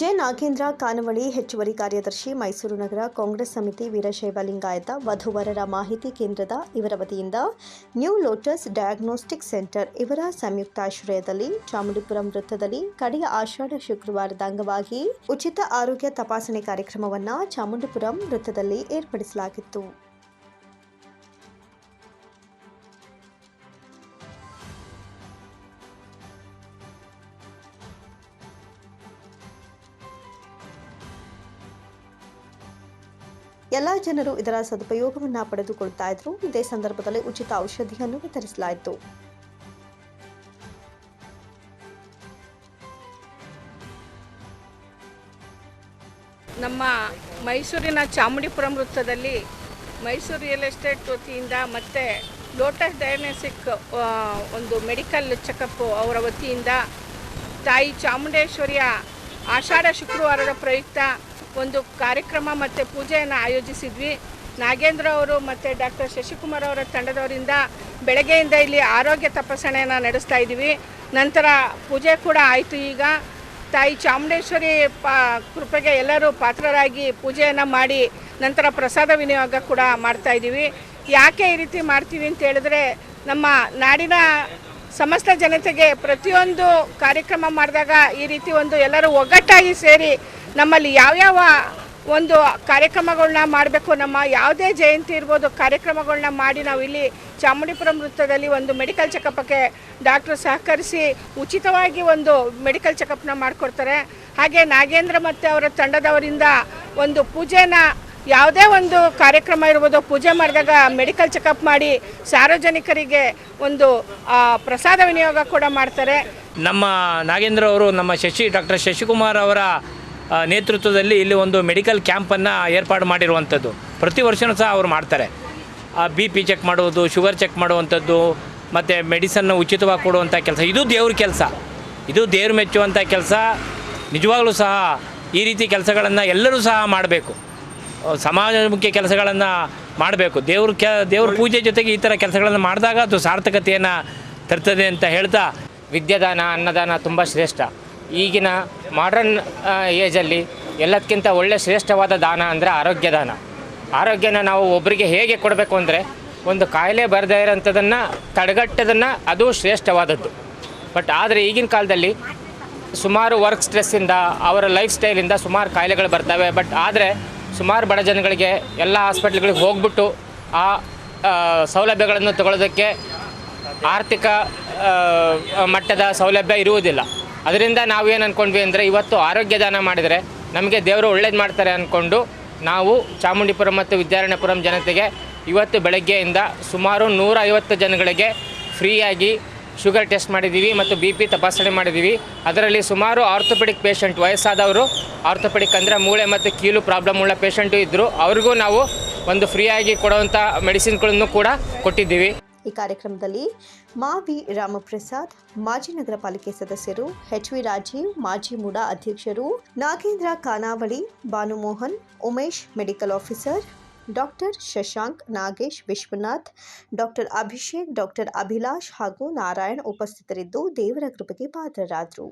J Nagendra ಕಾನವಳಿ ಹೆಚ್ಚುವರಿ ಕಾರ್ಯದರ್ಶಿ ಮೈಸೂರು ನಗರ ಕಾಂಗ್ರೆಸ್ ಸಮಿತಿ ವೀರಶೈವ ಲಿಂಗಾಯತ ವಧುವರರ ಮಾಹಿತಿ ಕೇಂದ್ರದ ಇವರ ವತಿಯಿಂದ ನ್ಯೂ ಲೋಟಸ್ ಡಯಾಗ್ನೋಸ್ಟಿಕ್ ಸೆಂಟರ್ ಇವರ ಸಂಯುಕ್ತಾಶ್ರಯದಲ್ಲಿ ಚಾಮುಂಡಿಪುರಂ ವೃತ್ತದಲ್ಲಿ ಕಡೆಯ ಆಷಾಢ ಶುಕ್ರವಾರದ ಅಂಗವಾಗಿ ಉಚಿತ ಆರೋಗ್ಯ ತಪಾಸಣೆ ಕಾರ್ಯಕ್ರಮವನ್ನು ಚಾಮುಂಡಿಪುರಂ ವೃತ್ತದಲ್ಲಿ ಏರ್ಪಡಿಸಲಾಗಿತ್ತು. ಎಲ್ಲ ಜನರು ಇದರ ಸದುಪಯೋಗವನ್ನು ಪಡೆದುಕೊಳ್ತಾ ಇದ್ರು. ಇದೇ ಸಂದರ್ಭದಲ್ಲಿ ಉಚಿತ ಔಷಧಿಯನ್ನು ವಿತರಿಸಲಾಯಿತು. ನಮ್ಮ ಮೈಸೂರಿನ ಚಾಮುಂಡಿಪುರಂ ವೃತ್ತದಲ್ಲಿ ಮೈಸೂರು ರಿಯಲ್ ಎಸ್ಟೇಟ್ ವತಿಯಿಂದ ಮತ್ತು ಲೋಟಸ್ ಡಯಾಗ್ನೋಸ್ಟಿಕ್ ಒಂದು ಮೆಡಿಕಲ್ ಚೆಕಪ್ ಅವರ ವತಿಯಿಂದ ತಾಯಿ ಚಾಮುಂಡೇಶ್ವರಿಯ ಆಷಾಢ ಶುಕ್ರವಾರದ ಪ್ರಯುಕ್ತ ಒಂದು ಕಾರ್ಯಕ್ರಮ ಮತ್ತು ಪೂಜೆಯನ್ನು ಆಯೋಜಿಸಿದ್ವಿ. ನಾಗೇಂದ್ರ ಅವರು ಮತ್ತು ಡಾಕ್ಟರ್ ಶಶಿಕುಮಾರ್ ಅವರ ತಂಡದವರಿಂದ ಬೆಳಗ್ಗೆಯಿಂದ ಇಲ್ಲಿ ಆರೋಗ್ಯ ತಪಾಸಣೆಯನ್ನು ನಡೆಸ್ತಾ ಇದ್ದೀವಿ. ನಂತರ ಪೂಜೆ ಕೂಡ ಆಯಿತು ಈಗ. ತಾಯಿ ಚಾಮುಂಡೇಶ್ವರಿ ಪಾ ಕೃಪೆಗೆ ಎಲ್ಲರೂ ಪಾತ್ರರಾಗಿ ಪೂಜೆಯನ್ನು ಮಾಡಿ ನಂತರ ಪ್ರಸಾದ ವಿನಿಯೋಗ ಕೂಡ ಮಾಡ್ತಾ ಇದ್ದೀವಿ. ಯಾಕೆ ಈ ರೀತಿ ಮಾಡ್ತೀವಿ ಅಂತ ಹೇಳಿದ್ರೆ ನಮ್ಮ ನಾಡಿನ ಸಮಸ್ತ ಜನತೆಗೆ ಪ್ರತಿಯೊಂದು ಕಾರ್ಯಕ್ರಮ ಮಾಡಿದಾಗ ಈ ರೀತಿ ಒಂದು ಎಲ್ಲರೂ ಒಗ್ಗಟ್ಟಾಗಿ ಸೇರಿ ನಮ್ಮಲ್ಲಿ ಯಾವ್ಯಾವ ಒಂದು ಕಾರ್ಯಕ್ರಮಗಳನ್ನ ಮಾಡಬೇಕು, ನಮ್ಮ ಯಾವುದೇ ಜಯಂತಿ ಇರ್ಬೋದು ಕಾರ್ಯಕ್ರಮಗಳನ್ನ ಮಾಡಿ ನಾವು ಇಲ್ಲಿ ಚಾಮುಂಡಿಪುರಂ ವೃತ್ತದಲ್ಲಿ ಒಂದು ಮೆಡಿಕಲ್ ಚೆಕಪ್ಪಕ್ಕೆ ಡಾಕ್ಟ್ರು ಸಹಕರಿಸಿ ಉಚಿತವಾಗಿ ಒಂದು ಮೆಡಿಕಲ್ ಚೆಕಪ್ನ ಮಾಡಿಕೊಡ್ತಾರೆ. ಹಾಗೆ ನಾಗೇಂದ್ರ ಮತ್ತು ಅವರ ತಂಡದವರಿಂದ ಒಂದು ಪೂಜೆನ, ಯಾವುದೇ ಒಂದು ಕಾರ್ಯಕ್ರಮ ಇರ್ಬೋದು, ಪೂಜೆ ಮಾಡಿದಾಗ ಮೆಡಿಕಲ್ ಚೆಕಪ್ ಮಾಡಿ ಸಾರ್ವಜನಿಕರಿಗೆ ಒಂದು ಪ್ರಸಾದ ವಿನಿಯೋಗ ಕೂಡ ಮಾಡ್ತಾರೆ. ನಮ್ಮ ನಾಗೇಂದ್ರ ಅವರು, ನಮ್ಮ ಶಶಿ, ಡಾಕ್ಟರ್ ಶಶಿಕುಮಾರ್ ಅವರ ನೇತೃತ್ವದಲ್ಲಿ ಇಲ್ಲಿ ಒಂದು ಮೆಡಿಕಲ್ ಕ್ಯಾಂಪನ್ನು ಏರ್ಪಾಡು ಮಾಡಿರುವಂಥದ್ದು. ಪ್ರತಿ ವರ್ಷವೂ ಸಹ ಅವರು ಮಾಡ್ತಾರೆ. ಬಿ ಪಿ ಚೆಕ್ ಮಾಡುವುದು ಶುಗರ್ ಚೆಕ್ ಮಾಡುವಂಥದ್ದು, ಮತ್ತು ಮೆಡಿಸನ್ನ ಉಚಿತವಾಗಿ ಕೊಡುವಂಥ ಕೆಲಸ. ಇದು ದೇವ್ರ ಕೆಲಸ. ಇದು ದೇವ್ರ ಮೆಚ್ಚುವಂಥ ಕೆಲಸ. ನಿಜವಾಗಲೂ ಸಹ ಈ ರೀತಿ ಕೆಲಸಗಳನ್ನು ಎಲ್ಲರೂ ಸಹ ಮಾಡಬೇಕು. ಸಮಾಜಮುಖಿ ಕೆಲಸಗಳನ್ನು ಮಾಡಬೇಕು. ದೇವ್ರ ಕೆ, ದೇವ್ರ ಪೂಜೆ ಜೊತೆಗೆ ಈ ಥರ ಕೆಲಸಗಳನ್ನು ಮಾಡಿದಾಗ ಅದು ಸಾರ್ಥಕತೆಯನ್ನು ತರ್ತದೆ ಅಂತ ಹೇಳ್ತಾ ವಿದ್ಯಾದಾನ, ಅನ್ನದಾನ ತುಂಬ ಶ್ರೇಷ್ಠ. ಈಗಿನ ಮಾಡ್ರನ್ ಏಜಲ್ಲಿ ಎಲ್ಲದಕ್ಕಿಂತ ಒಳ್ಳೆ ಶ್ರೇಷ್ಠವಾದ ದಾನ ಅಂದರೆ ಆರೋಗ್ಯ ದಾನ. ಆರೋಗ್ಯನ ನಾವು ಒಬ್ಬರಿಗೆ ಹೇಗೆ ಕೊಡಬೇಕು ಅಂದರೆ ಒಂದು ಕಾಯಿಲೆ ಬರದೇ ಇರೋಂಥದ್ದನ್ನು ತಡೆಗಟ್ಟದನ್ನು ಅದು ಶ್ರೇಷ್ಠವಾದದ್ದು. ಬಟ್ ಆದರೆ ಈಗಿನ ಕಾಲದಲ್ಲಿ ಸುಮಾರು ವರ್ಕ್ ಸ್ಟ್ರೆಸ್ಸಿಂದ ಅವರ ಲೈಫ್ ಸ್ಟೈಲಿಂದ ಸುಮಾರು ಕಾಯಿಲೆಗಳು ಬರ್ತವೆ. ಬಟ್ ಆದರೆ ಸುಮಾರು ಬಡ ಜನಗಳಿಗೆ ಎಲ್ಲ ಹಾಸ್ಪಿಟ್ಲ್ಗಳಿಗೆ ಹೋಗ್ಬಿಟ್ಟು ಆ, ಸೌಲಭ್ಯಗಳನ್ನು ತಗೊಳ್ಳೋದಕ್ಕೆ ಆರ್ಥಿಕ ಮಟ್ಟದ ಸೌಲಭ್ಯ ಇರುವುದಿಲ್ಲ. ಅದರಿಂದ ನಾವೇನು ಅಂದ್ಕೊಂಡ್ವಿ ಅಂದರೆ ಇವತ್ತು ಆರೋಗ್ಯ ದಾನ ಮಾಡಿದರೆ ನಮಗೆ ದೇವರು ಒಳ್ಳೇದು ಮಾಡ್ತಾರೆ ಅಂದ್ಕೊಂಡು ನಾವು ಚಾಮುಂಡಿಪುರಂ ಮತ್ತು ವಿದ್ಯಾರಣ್ಯಪುರಂ ಜನತೆಗೆ ಇವತ್ತು ಬೆಳಗ್ಗೆಯಿಂದ ಸುಮಾರು ನೂರ ಐವತ್ತು ಜನಗಳಿಗೆ ಫ್ರೀಯಾಗಿ ಶುಗರ್ ಟೆಸ್ಟ್ ಮಾಡಿದ್ದೀವಿ ಮತ್ತು ಬಿ ಪಿ ತಪಾಸಣೆ ಮಾಡಿದ್ದೀವಿ. ಅದರಲ್ಲಿ ಸುಮಾರು ಆರ್ಥೋಪೆಡಿಕ್ ಪೇಷಂಟ್ ವಯಸ್ಸಾದವರು, ಆರ್ಥೋಪೆಡಿಕ್ ಅಂದರೆ ಮೂಳೆ ಮತ್ತು ಕೀಲು ಪ್ರಾಬ್ಲಮ್ ಉಳ್ಳ ಪೇಷಂಟು ಇದ್ದರು ಅವ್ರಿಗೂ ನಾವು ಒಂದು ಫ್ರೀಯಾಗಿ ಕೊಡುವಂಥ ಮೆಡಿಸಿನ್ಗಳನ್ನು ಕೂಡ ಕೊಟ್ಟಿದ್ದೀವಿ. ಈ ಕಾರ್ಯಕ್ರಮದಲ್ಲಿ ಮಾ ವಿ ರಾಮಪ್ರಸಾದ್, ಮಾಜಿ ನಗರ ಪಾಲಿಕೆ ಸದಸ್ಯರು ಎಚ್ ವಿ ರಾಜೀವ್, ಮಾಜಿ ಮೂಡಾ ಅಧ್ಯಕ್ಷರು Nagendra Khanavali Bhanumohan, Umesh medical officer, doctor Shashank Nagesh Vishwanath, doctor Abhishek, doctor Abhilash ಹಾಗೂ ನಾರಾಯಣ್ ಉಪಸ್ಥಿತರಿದ್ದು ದೇವರ ಕೃಪೆಗೆ ಪಾತ್ರರಾದರು.